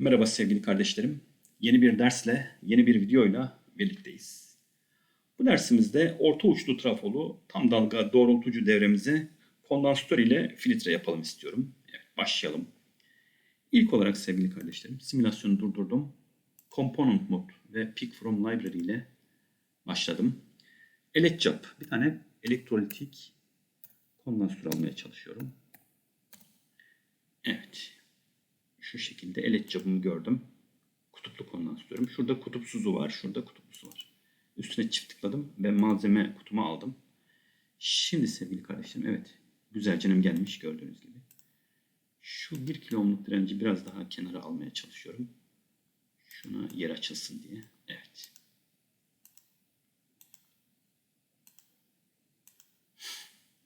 Merhaba sevgili kardeşlerim. Yeni bir dersle, yeni bir videoyla birlikteyiz. Bu dersimizde orta uçlu trafolu tam dalga doğrultucu devremize kondansatör ile filtre yapalım istiyorum. Evet, başlayalım. İlk olarak sevgili kardeşlerim simülasyonu durdurdum. Component Mode ve Pick From Library ile başladım. Electcap, bir tane elektrolitik kondansatör almaya çalışıyorum. Evet, şu şekilde elet cabımı gördüm. Kutuplu kondansatörüm. Şurada kutupsuzu var. Şurada kutuplusu var. Üstüne çift tıkladım ve malzeme kutumu aldım. Şimdi sevgili kardeşlerim evet güzelcenim gelmiş gördüğünüz gibi. Şu 1 kilo ohmluk direnci biraz daha kenara almaya çalışıyorum. Şuna yer açılsın diye. Evet.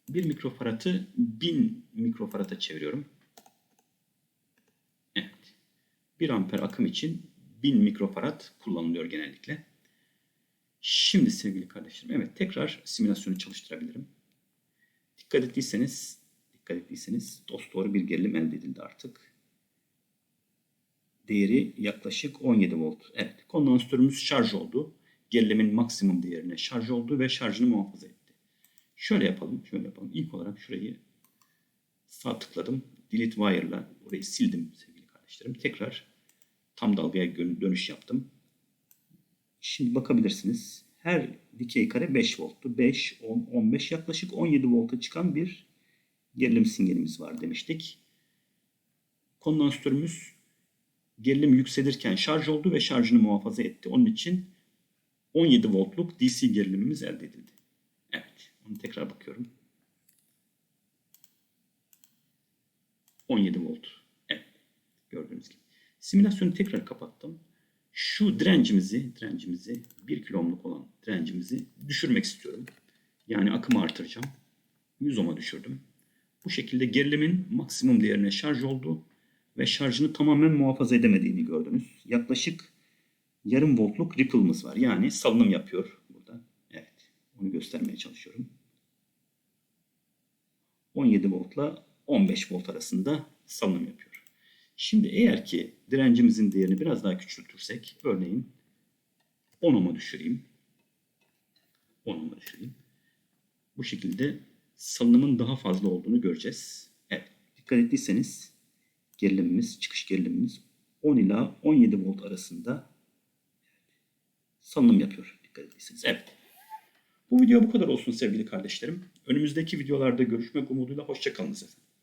Bir mikrofaratı 1000 mikrofarata çeviriyorum. Evet. 1 amper akım için 1000 mikrofarad kullanılıyor genellikle. Şimdi sevgili kardeşlerim, evet tekrar simülasyonu çalıştırabilirim. Dikkat ettiyseniz, dikkat ettiyseniz dosdoğru bir gerilim elde edildi artık. Değeri yaklaşık 17 volt. Evet, kondansatörümüz şarj oldu. Gerilimin maksimum değerine şarj oldu ve şarjını muhafaza etti. Şöyle yapalım, şöyle yapalım. İlk olarak şurayı sağ tıkladım. Delete wire'la orayı sildim sevgili kardeşlerim. Tekrar tam dalgaya dönüş yaptım. Şimdi bakabilirsiniz. Her dikey kare 5 volttu. 5, 10, 15 yaklaşık 17 volta çıkan bir gerilim sinyalimiz var demiştik. Kondansatörümüz gerilim yükselirken şarj oldu ve şarjını muhafaza etti. Onun için 17 voltluk DC gerilimimiz elde edildi. Evet, onu tekrar bakıyorum. 17 volt. Simülasyonu tekrar kapattım. Şu direncimizi, direncimizi 1 kilo ohmluk olan direncimizi düşürmek istiyorum. Yani akımı artıracağım. 100 ohm'a düşürdüm. Bu şekilde gerilimin maksimum değerine şarj oldu ve şarjını tamamen muhafaza edemediğini gördünüz. Yaklaşık yarım voltluk ripple'ımız var. Yani salınım yapıyor burada. Evet, onu göstermeye çalışıyorum. 17 voltla 15 volt arasında salınım yapıyor. Şimdi eğer ki direncimizin değerini biraz daha küçültürsek, örneğin 10 ohm'a düşüreyim. 10 ohm'a düşüreyim. Bu şekilde salınımın daha fazla olduğunu göreceğiz. Evet, dikkat ettiyseniz gerilimimiz, çıkış gerilimimiz 10 ila 17 volt arasında salınım yapıyor. Dikkat ettiyseniz. Evet. Bu video bu kadar olsun sevgili kardeşlerim. Önümüzdeki videolarda görüşmek umuduyla hoşçakalınız efendim.